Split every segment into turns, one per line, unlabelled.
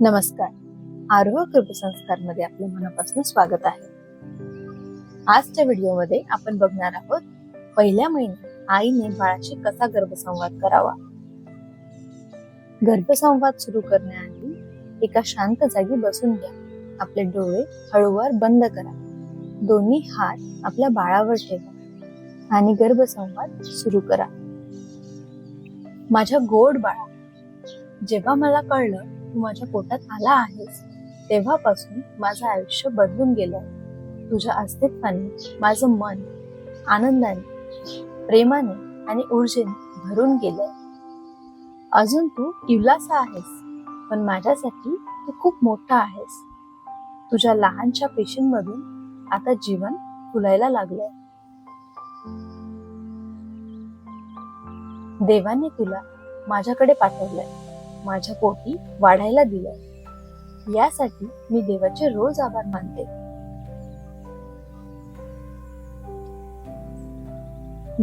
नमस्कार. आरोह कृपसंस्कारमध्ये आपलं मनापासून स्वागत आहे. आजच्या व्हिडिओमध्ये आपण बघणार आहोत पहिल्या महिन्यात आईने बाळाशी कसा गर्भसंवाद करावा? गर्भसंवाद सुरू करण्याआधी एका शांत जागी बसून घ्या. आपले डोळे हळूवार बंद करा. दोन्ही हात आपल्या बाळावर ठेवा आणि गर्भसंवाद सुरू करा. माझ्या गोड बाळा जेव्हा मला कळलं तू माझ्या पोटात आला आहेस. तेव्हापासून माझं आयुष्य बदलून गेलं तुझ्या अस्तित्वाने माझं मन आनंदाने प्रेमाने आणि ऊर्जेने भरून गेलंय. अजून तू इवलासा आहेस पण माझ्यासाठी तू खूप मोठा आहेस. तुझ्या लहानशा पेशींमधून आता जीवन फुलायला लागलंय. देवाने तुला माझ्याकडे पाठवलंय. माझ्या पोटी वाढायला दिलं. यासाठी मी देवाचे रोज आभार मानते.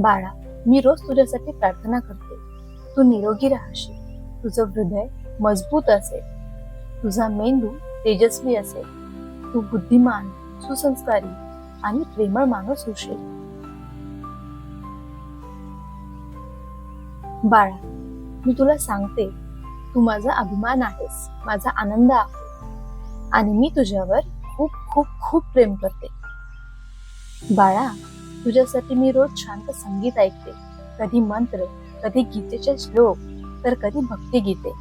बाळा मी रोज तुझ्यासाठी प्रार्थना करते. तू निरोगी राहशील. तुझं हृदय मजबूत असेल. तुझा मेंदू तेजस्वी असेल. तू बुद्धिमान सुसंस्कारी आणि प्रेमळ माणूस होशील. बाळा मी तुला सांगते तू माझा अभिमान आहेस माझा आनंद आहे. आणि मी तुझ्यावर खूप खूप खूप प्रेम करते. बाळा तुझ्यासाठी मी रोज शांत संगीत ऐकते. कधी मंत्र कधी गीतेचे श्लोक तर कधी भक्तिगीते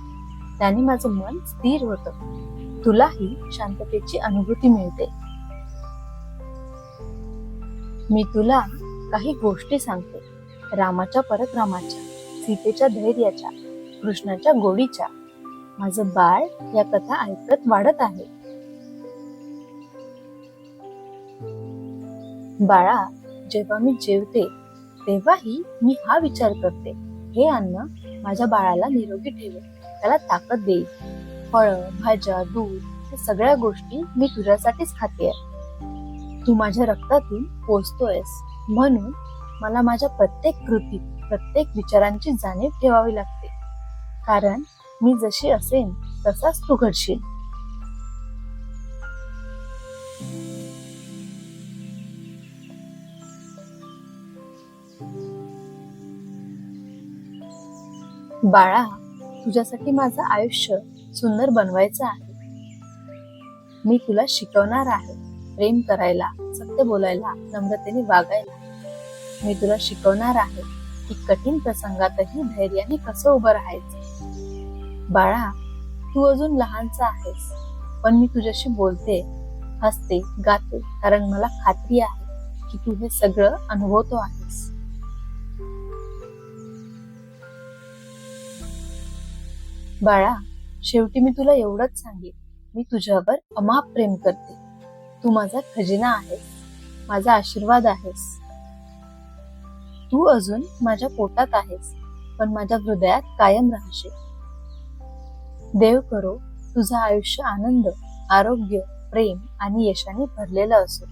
त्याने माझं मन स्थिर होत. तुलाही शांततेची अनुभूती मिळते. मी तुला काही गोष्टी सांगते. रामाच्या परक्रमाच्या सीतेच्या धैर्याच्या कृष्णाच्या गोडीच्या. माझं बाळ या कथा ऐकत वाढत आहे. बाळा जेव्हा मी जेवते तेव्हाही मी हा विचार करते. हे अन्न माझ्या बाळाला निरोगी ठेवेल त्याला ताकद देईल. फळ भाज्या दूध या सगळ्या गोष्टी मी तुझ्यासाठीच खाते तू माझ्या रक्तातून पोचतोयस. म्हणून मला माझ्या प्रत्येक कृतीत प्रत्येक विचारांची जाणीव ठेवावी लागते. कारण मी जशी असेन तसाच तू घडशील. बाळा तुझ्यासाठी माझं आयुष्य सुंदर बनवायचं आहे. मी तुला शिकवणार आहे प्रेम करायला सत्य बोलायला नम्रतेने वागायला. मी तुला शिकवणार आहे की कठीण प्रसंगातही धैर्याने कसं उभं राहायचं. बाळा तू अजून लहानचा आहेस पण मी तुझ्याशी बोलते हसते गाते कारण मला खात्री आहे की तू हे सगळं अनुभवतो आहेस. बाळा शेवटी मी तुला एवढंच सांगेन. मी तुझ्यावर अमाप प्रेम करते. तू माझा खजिना आहेस माझा आशीर्वाद आहेस. तू अजून माझ्या पोटात आहेस पण माझ्या हृदयात कायम राहशील. देव करो तुझं आयुष्य आनंद आरोग्य प्रेम आणि यशाने भरलेलं असो.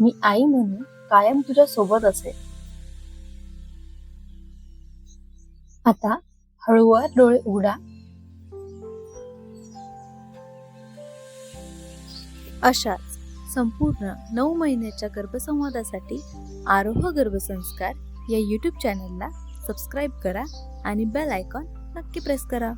मी आई म्हणून कायम तुझ्या सोबत असेल. आता हळूवार डोळे उघडा. अशाच संपूर्ण नऊ महिन्याच्या गर्भसंवादासाठी आरोह गर्भसंस्कार या यूट्यूब चॅनलला सबस्क्राईब करा आणि बेल आयकॉन नक्की प्रेस करा.